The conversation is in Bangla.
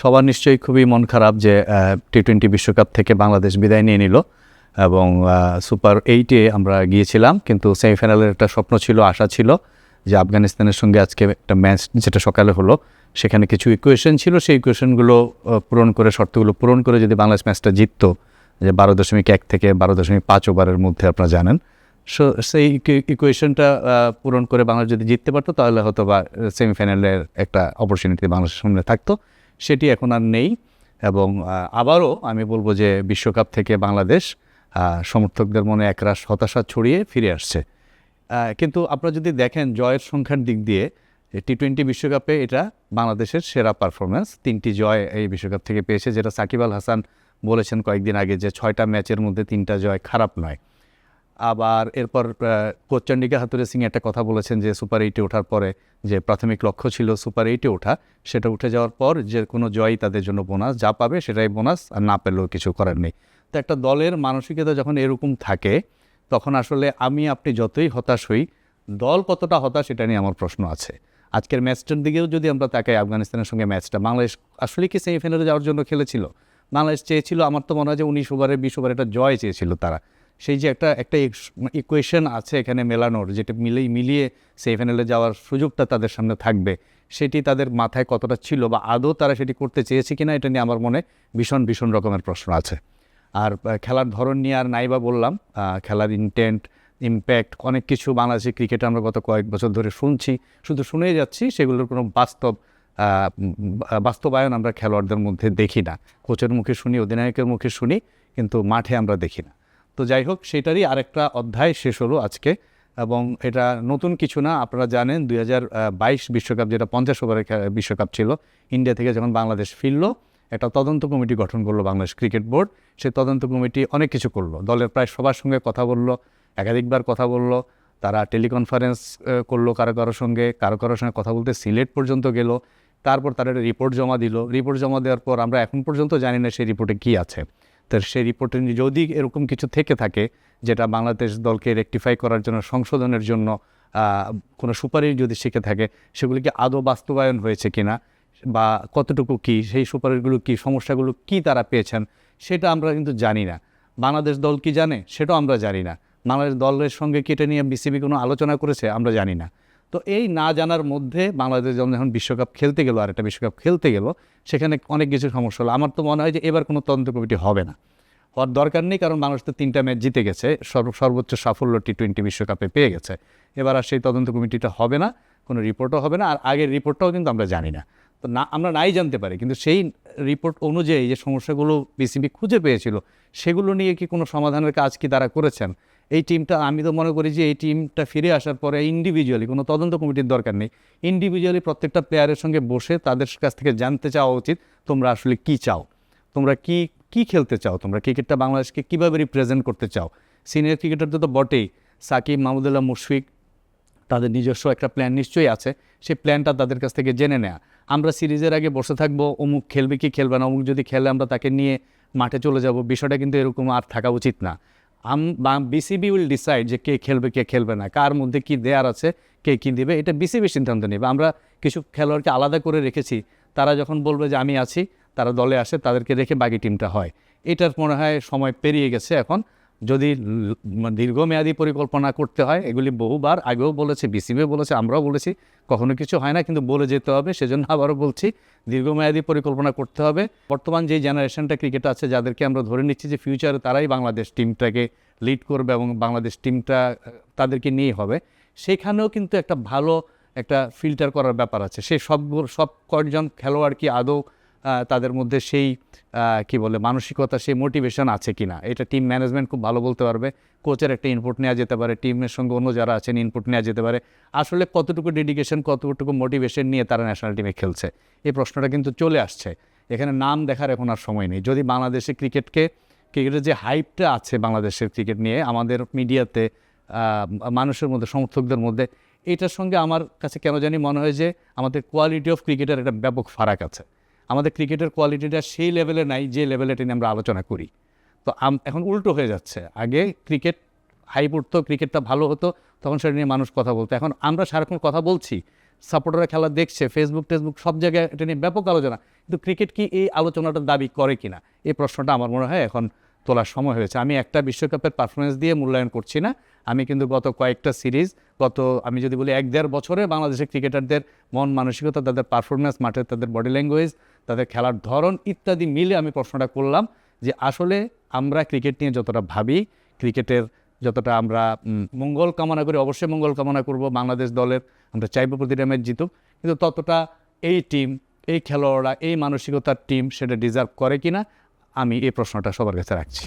সবার নিশ্চয়ই খুবই মন খারাপ যে টি টোয়েন্টি বিশ্বকাপ থেকে বাংলাদেশ বিদায় নিয়ে নিল এবং সুপার এইটে আমরা গিয়েছিলাম, কিন্তু সেমিফাইনালের একটা স্বপ্ন ছিল, আশা ছিল যে আফগানিস্তানের সঙ্গে আজকে একটা ম্যাচ যেটা সকালে হলো, সেখানে কিছু ইকুয়েশন ছিল, সেই ইকুয়েশনগুলো পূরণ করে, শর্তগুলো পূরণ করে যদি বাংলাদেশ ম্যাচটা জিততো, যে বারো দশমিক এক থেকে বারো দশমিক পাঁচ ওভারের মধ্যে আপনারা জানেন। সো সেই ইকুয়েশনটা পূরণ করে বাংলাদেশ যদি জিততে পারতো, তাহলে হয়তো বা সেমিফাইনালের একটা অপরচুনিটি বাংলাদেশের সামনে থাকতো। সেটি এখন আর নেই এবং আবারও আমি বলব যে বিশ্বকাপ থেকে বাংলাদেশ সমর্থকদের মনে একরাশ হতাশা ছড়িয়ে ফিরে আসছে। কিন্তু আপনারা যদি দেখেন জয়ের সংখ্যার দিক দিয়ে টি টোয়েন্টি বিশ্বকাপে এটা বাংলাদেশের সেরা পারফরমেন্স তিনটি জয় এই বিশ্বকাপ থেকে পেয়েছে, যেটা সাকিব আল হাসান বলেছেন কয়েকদিন আগে যে ছয়টা ম্যাচের মধ্যে তিনটা জয় খারাপ নয়। আবার এরপর কোচ চন্ডিকা হাতুরে সিং একটা কথা বলেছেন যে সুপার এইটে ওঠার পরে যে প্রাথমিক লক্ষ্য ছিল সুপার এইটে ওঠা, সেটা উঠে যাওয়ার পর যে কোনো জয়ই তাদের জন্য বোনাস, যা পাবে সেটাই বোনাস আর না পেলেও কিছু করার নেই। তো একটা দলের মানসিকতা যখন এরকম থাকে, তখন আসলে আমি, আপনি যতই হতাশ হই, দল কতটা হতাশ এটা নিয়ে আমার প্রশ্ন আছে। আজকের ম্যাচটার দিকেও যদি আমরা তাকাই, আফগানিস্তানের সঙ্গে ম্যাচটা, বাংলাদেশ আসলে কি সেমিফাইনালে যাওয়ার জন্য খেলেছিল? বাংলাদেশ চেয়েছিল, আমার তো মনে হয় যে উনিশ ওভারে, বিশ ওভারে একটা জয় চেয়েছিল তারা। সেই যে একটা একটা ইকুয়েশন আছে এখানে মেলানোর, যেটা মিলেই, মিলিয়ে সেমিফাইনালে যাওয়ার সুযোগটা তাদের সামনে থাকবে। সেটি তাদের মাথায় কতটা ছিল বা আদৌ তারা সেটি করতে চেয়েছে কিনা এটা নিয়ে আমার মনে ভীষণ ভীষণ রকমের প্রশ্ন আছে। আর খেলার ধরন নিয়ে আর নাইবা বললাম খেলার ইন্টেন্ট ইম্প্যাক্ট অনেক কিছু বাংলাদেশের ক্রিকেটে আমরা গত কয়েক বছর ধরে শুনছি। শুধু শুনেই যাচ্ছি, সেগুলোর কোনো বাস্তব বাস্তবায়ন আমরা খেলোয়াড়দের মধ্যে দেখি না। কোচের মুখে শুনি, অধিনায়কের মুখে শুনি, কিন্তু মাঠে আমরা দেখি না। তো যাই হোক সেটারই আরেকটা অধ্যায় শেষ হলো আজকে। এবং এটা নতুন কিছু না, আপনারা জানেন, দুই বাইশ বিশ্বকাপ, যেটা পঞ্চাশ ওভারের বিশ্বকাপ ছিল, ইন্ডিয়া থেকে যখন বাংলাদেশ ফিরলো, একটা তদন্ত কমিটি গঠন করল বাংলাদেশ ক্রিকেট বোর্ড। সেই তদন্ত কমিটি অনেক কিছু করল। দলের প্রায় সবার সঙ্গে কথা বলল, একাধিকবার কথা বলল, তারা টেলিকনফারেন্স করল কারও কারোর সঙ্গে কারও কারোর সঙ্গে কথা বলতে সিলেট পর্যন্ত গেল, তারপর তারা একটা রিপোর্ট জমা দিল। রিপোর্ট জমা দেওয়ার পর আমরা এখন পর্যন্ত জানি না সেই রিপোর্টে কী আছে। তো সেই রিপোর্টে যদি এরকম কিছু থেকে থাকে, যেটা বাংলাদেশ দলকে রেকটিফাই করার জন্য, সংশোধনের জন্য কোনো সুপারিশ যদি শিখে থাকে, সেগুলি কি আদৌ বাস্তবায়ন হয়েছে কিনা, বা কতটুকু কি, সেই সুপারিশগুলো কি, সমস্যাগুলো কি তারা পেয়েছেন, সেটা আমরা কিন্তু জানি না। বাংলাদেশ দল কি জানে, সেটাও আমরা জানি না। বাংলাদেশ দলের সঙ্গে কি এটা নিয়ে বিসিবি কোনো আলোচনা করেছে, আমরা জানি না। তো এই না জানার মধ্যে বাংলাদেশ যেমন যখন বিশ্বকাপ খেলতে গেল আর একটা বিশ্বকাপ খেলতে গেল, সেখানে অনেক কিছু সমস্যা হলো। আমার তো মনে হয় যে এবার কোনো তদন্ত কমিটি হবে না। হওয়ার দরকার নেই, কারণ বাংলাদেশ তো তিনটা ম্যাচ জিতে গেছে, সর্ব, সর্বোচ্চ সাফল্য টি টোয়েন্টি বিশ্বকাপে পেয়ে গেছে। এবার আর সেই তদন্ত কমিটিটা হবে না, কোনো রিপোর্টও হবে না, আর আগের রিপোর্টটাও কিন্তু আমরা জানি না। তো না, আমরা নাই জানতে পারি, কিন্তু সেই রিপোর্ট অনুযায়ী যে সমস্যাগুলো বিসিবি খুঁজে পেয়েছিল, সেগুলো নিয়ে কি কোনো সমাধানের কাজ কি তারা করেছেন? এই টিমটা আমি তো মনে করি যে এই টিমটা ফিরে আসার পরে ইন্ডিভিজুয়ালি কোনো তদন্ত কমিটির দরকার নেই। ইন্ডিভিজুয়ালি প্রত্যেকটা প্লেয়ারের সঙ্গে বসে তাদের কাছ থেকে জানতে চাওয়া উচিত, তোমরা আসলে কি চাও? তোমরা কি কি খেলতে চাও? তোমরা ক্রিকেটটা বাংলাদেশকে কীভাবে রিপ্রেজেন্ট করতে চাও? সিনিয়র ক্রিকেটার তো বটেই। সাকিব, মাহমুদুল্লাহ, মুশফিক, তাদের নিজস্ব একটা প্ল্যান নিশ্চয়ই আছে। সেই প্ল্যানটা তাদের কাছ থেকে জেনে নেওয়া আমরা সিরিজের আগে বসে থাকব, অমুক খেলবে, কি খেলবে না, অমুক যদি খেলে আমরা তাকে নিয়ে মাঠে চলে যাব, বিষয়টা কিন্তু এরকম আর থাকা উচিত না। আম বিসিবি উইল ডিসাইড যে কে খেলবে কে খেলবে না, কার মধ্যে কি দেয়ার আছে, কে কী দেবে, এটা বিসিবি সিদ্ধান্ত নেবে। আমরা কিছু খেলোয়াড়কে আলাদা করে রেখেছি, তারা যখন বলবে যে আমি আছি, তারা দলে আসে, তাদেরকে রেখে বাকি টিমটা হয়। এটার মনে হয় সময় পেরিয়ে গেছে এখন। যদি মানে দীর্ঘমেয়াদী পরিকল্পনা করতে হয়, এগুলি বহুবার আগেও বলেছে, বিসিবিও বলেছে, আমরাও বলেছি, কখনো কিছু হয় না, কিন্তু বলে যেতে হবে। সেজন্য আবারও বলছি, দীর্ঘমেয়াদী পরিকল্পনা করতে হবে। বর্তমান যে জেনারেশনটা ক্রিকেট আছে, যাদেরকে আমরা ধরে নিচ্ছি যে ফিউচারে তারাই বাংলাদেশ টিমটাকে লিড করবে এবং বাংলাদেশ টিমটা তাদেরকে নিয়ে হবে। সেখানেও কিন্তু একটা ভালো একটা ফিল্টার করার ব্যাপার আছে। সেই সব সব কয়েকজন খেলোয়াড় কি আদৌ তাদের মধ্যে সেই কি বলে, মানসিকতা, সেই মোটিভেশন আছে কি না এটা টিম ম্যানেজমেন্ট খুব ভালো বলতে পারবে। কোচের একটা ইনপুট নেওয়া যেতে পারে টিমের সঙ্গে অন্য যারা আছেন ইনপুট নেওয়া যেতে পারে। আসলে কতটুকু ডেডিকেশন কতটুকু মোটিভেশন নিয়ে তারা ন্যাশনাল টিমে খেলছে, এই প্রশ্নটা কিন্তু চলে আসছে। এখানে নাম দেখার এখন আর সময় নেই। যদি বাংলাদেশে ক্রিকেটকে ক্রিকেটের যে হাইপটা আছে বাংলাদেশের ক্রিকেট নিয়ে, আমাদের মিডিয়াতে মানুষের মধ্যে, সমর্থকদের মধ্যে, এটার সঙ্গে আমার কাছে কেন জানি মনে হয় যে আমাদের কোয়ালিটি অফ ক্রিকেটের একটা ব্যাপক ফারাক আছে। আমাদের ক্রিকেটের কোয়ালিটিটা সেই লেভেলে নাই, যে লেভেলে নিয়ে আমরা আলোচনা করি। তো এখন উল্টো হয়ে যাচ্ছে। আগে ক্রিকেট হাইপ উঠতো, ক্রিকেটটা ভালো হতো, তখন সেটা নিয়ে মানুষ কথা বলতো। এখন আমরা সারাক্ষণ কথা বলছি সাপোর্টাররা খেলা দেখছে ফেসবুক টেসবুক সব জায়গায় এটা নিয়ে ব্যাপক আলোচনা। কিন্তু ক্রিকেট কি এই আলোচনাটা দাবি করে কিনা? এই প্রশ্নটা আমার মনে হয় এখন তোলার সময় হয়েছে। আমি একটা বিশ্বকাপের পারফরমেন্স দিয়ে মূল্যায়ন করছি না। আমি কিন্তু গত কয়েকটা সিরিজ, গত আমি যদি বলি এক দেড় বছরে বাংলাদেশের ক্রিকেটারদের মন, মানসিকতা, তাদের পারফরমেন্স মাঠে তাদের বডি ল্যাঙ্গুয়েজ তাদের খেলার ধরন ইত্যাদি মিলে আমি প্রশ্নটা করলাম যে আসলে আমরা ক্রিকেট নিয়ে যতটা ভাবি, ক্রিকেটের যতটা আমরা মঙ্গল কামনা করি, অবশ্যই মঙ্গল কামনা করব, বাংলাদেশ দলের আমরা চাইব প্রতিটা ম্যাচ জিতুক, কিন্তু ততটা এই টিম এই খেলোয়াড়রা, এই মানসিকতার টিম সেটা ডিজার্ভ করে কিনা, আমি এই প্রশ্নটা সবার কাছে রাখছি।